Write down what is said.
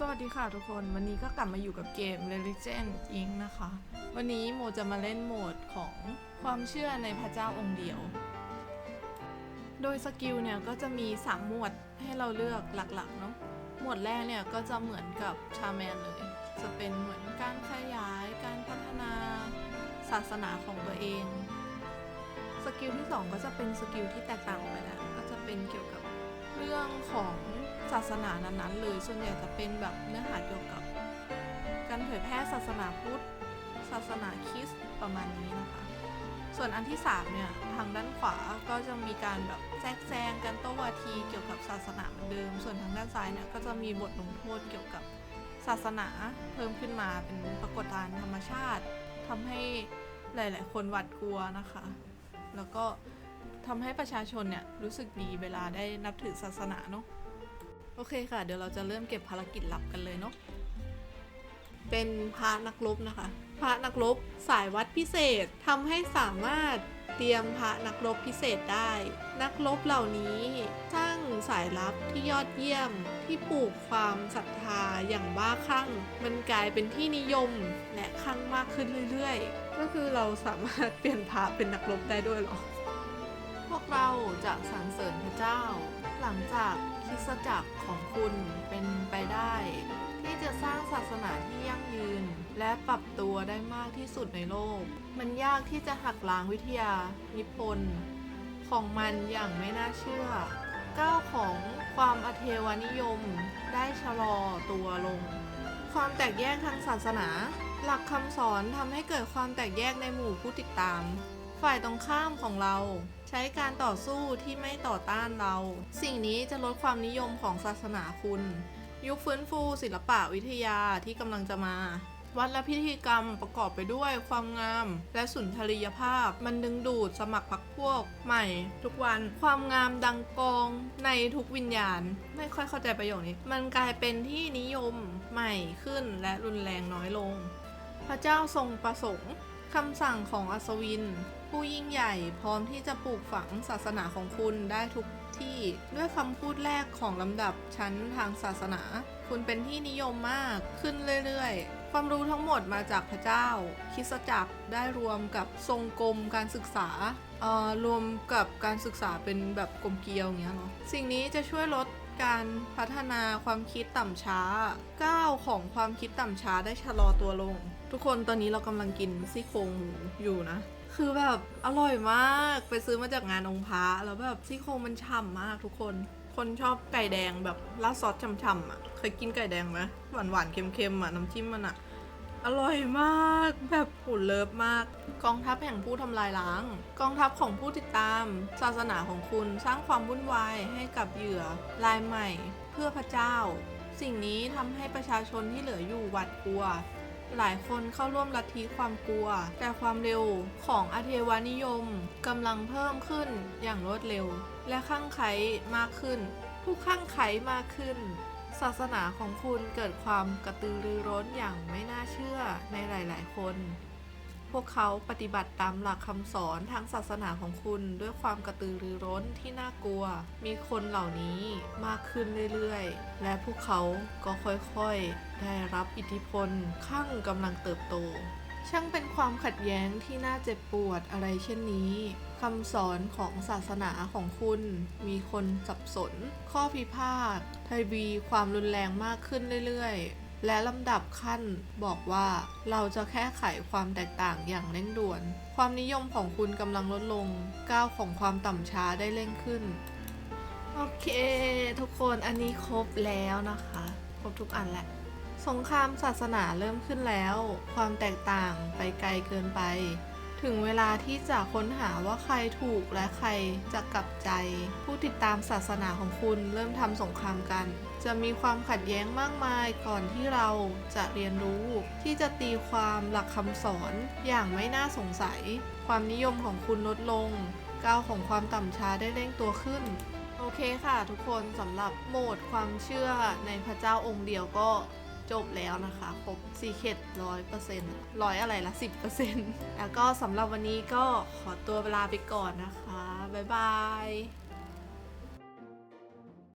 สวัสดีค่ะทุกคน วันนี้ก็กลับมาอยู่กับเกม Religion Inc นะคะ วันนี้โมจะมาเล่นโหมดของความเชื่อในพระเจ้าองค์เดียว โดยสกิลเนี่ยก็จะมี 3 หมวดให้เราเลือกหลักๆเนาะ หมวดแรกเนี่ยก็จะเหมือนกับชาแมนเลย จะเป็นเหมือนการขยาย การพัฒนาศาสนาของตัวเอง สกิลที่ 2 ก็จะเป็นสกิลที่แตกต่างออกไปแล้วก็จะเป็นเกี่ยวกับเรื่องของ ศาสนานั้นๆเลยส่วนใหญ่จะเป็นแบบเนื้อหาเกี่ยวกับ การเผยแพร่ศาสนาพุทธ ศาสนาคริสต์ประมาณนี้นะคะ ส่วนอันที่3เนี่ยทางด้านขวาก็จะมีการแบบแทรกแซงกันโต้วาทีเกี่ยวกับศาสนาเหมือนเดิม ส่วนทางด้านซ้ายเนี่ยก็จะมีบทลงโทษเกี่ยวกับศาสนาเพิ่มขึ้นมาเป็นปรากฏการณ์ธรรมชาติทำให้หลาย ๆ คนหวาดกลัวนะคะ แล้วก็ทำให้ประชาชนเนี่ยรู้สึกดีเวลาได้นับถือศาสนาเนาะ โอเคค่ะ เดี๋ยวเราจะเริ่มเก็บภารกิจลับกันเลยเนาะเป็นพระนักรบนะคะพระนักรบสายวัดพิเศษทำให้สามารถเตรียมพระนักรบพิเศษได้ นักรบเหล่านี้สร้างสายลับที่ยอดเยี่ยมที่ปลูกความศรัทธาอย่างบ้าคลั่ง มันกลายเป็นที่นิยมและคลั่งมากขึ้นเรื่อยๆ ก็คือเราสามารถเปลี่ยนพระเป็นนักรบได้ด้วยหรอ พวกเราจะสรรเสริญพระเจ้า หลังจากคิสจักรของคุณเป็นไปได้ ที่จะสร้างศาสนาที่ยั่งยืน และปรับตัวได้มากที่สุดในโลก มันยากที่จะหักล้างวิทยานิพนธ์ของมันอย่างไม่น่าเชื่อ ก้าวของความอเทวนิยมได้ชะลอตัวลง ความแตกแยกทางศาสนา หลักคำสอนทำให้เกิดความแตกแยกในหมู่ผู้ติดตาม ฝ่ายตรงข้ามของเรา ใช้การต่อสู้ที่ไม่ต่อต้านเรา สิ่งนี้จะลดความนิยมของศาสนาคุณ ยุคฟื้นฟูศิลปะวิทยาที่กำลังจะมา วัดและพิธีกรรมประกอบไปด้วยความงาม และสุนทรียภาพ มันดึงดูดสมัครพรรคพวก ใหม่ ทุกวัน ความงามดังกองในทุกวิญญาณ ไม่ค่อยเข้าใจประโยคนี้ มันกลายเป็นที่นิยมใหม่ขึ้นและรุนแรงน้อยลง พระเจ้าทรงประสงค์ คำสั่งของอัศวิน ผู้ยิ่งใหญ่พร้อมที่จะปลูกฝังศาสนาของคุณได้ทุกที่ด้วยคำพูดแรกของลำดับชั้นทางศาสนา คุณเป็นที่นิยมมากขึ้นเรื่อยๆ ความรู้ทั้งหมดมาจากพระเจ้า คิสจักรได้รวมกับทรงกรมการศึกษาเอ่อรวมกับการศึกษาเป็นแบบกลมเกลียวอย่างเงี้ยเนาะสิ่งนี้จะช่วยลด การพัฒนาความคิดต่ำช้าก้าวของความคิดต่ำช้าได้ชะลอตัวลง ทุกคนตอนนี้เรากำลังกินซี่โครงหมูอยู่นะ คือแบบอร่อยมากไปซื้อมาจากงานองค์พระแล้วแบบซี่โครงมันฉ่ำมากทุกคน คนชอบไก่แดงแบบราดซอสฉ่ำๆอะ เคยกินไก่แดงไหมหวานๆเค็มๆอะน้ำจิ้มมันอะ อร่อยมากแบบหูเลิฟมาก กองทัพแห่งผู้ทำลายล้าง กองทัพของผู้ติดตาม ศาสนาของคุณสร้างความวุ่นวายให้กับเหยื่อรายใหม่ เพื่อพระเจ้า สิ่งนี้ทำให้ประชาชนที่เหลืออยู่หวาดกลัว หลายคนเข้าร่วมลัทธิความกลัว แต่ความเร็วของอาเทวานิยมกำลังเพิ่มขึ้นอย่างรวดเร็ว และข้างไขมากขึ้น ผู้ข้างไขมากขึ้นศาสนาของคุณเกิดความกระตือรือร้นอย่างไม่น่าเชื่อในหลาย ๆ คน พวกเขาปฏิบัติตามหลักคำสอนทางศาสนาของคุณด้วยความกระตือรือร้นที่น่ากลัว มีคนเหล่านี้มากขึ้นเรื่อยๆ และพวกเขาก็ค่อยๆ ได้รับอิทธิพลข้างกำลังเติบโต ช่างเป็นความขัดแย้งที่น่าเจ็บปวดอะไรเช่นนี้คำสอนของศาสนาของคุณ มีคนสับสน ข้อพิพาททวีความรุนแรงมากขึ้นเรื่อยๆ และลำดับขั้นบอกว่าเราจะแค่ไขความแตกต่างอย่างเร่งด่วน ความนิยมของคุณกำลังลดลง ก้าวของความต่ำช้าได้เร่งขึ้น โอเค ทุกคนอันนี้ครบแล้วนะคะ ครบทุกอันแหละ สงครามศาสนาเริ่มขึ้นแล้ว ความแตกต่างไปไกลเกินไป ถึงเวลาที่จะค้นหาว่าใครถูกและใครจะกลับใจ ผู้ติดตามศาสนาของคุณเริ่มทำสงครามกัน จะมีความขัดแย้งมากมายก่อนที่เราจะเรียนรู้ ที่จะตีความหลักคำสอนอย่างไม่น่าสงสัย ความนิยมของคุณลดลง ก้าวของความต่ำช้าได้เร่งตัวขึ้นโอเคค่ะทุกคนสำหรับโหมดความเชื่อในพระเจ้าองค์เดียวก็ จบแล้วนะคะ ครบซีเคดร้อยเปอร์เซ็นต์ร้อยอะไรละสิบเปอร์เซ็นต์แล้วก็สำหรับวันนี้ก็ขอตัวเวลาไปก่อนนะคะ บ๊ายบาย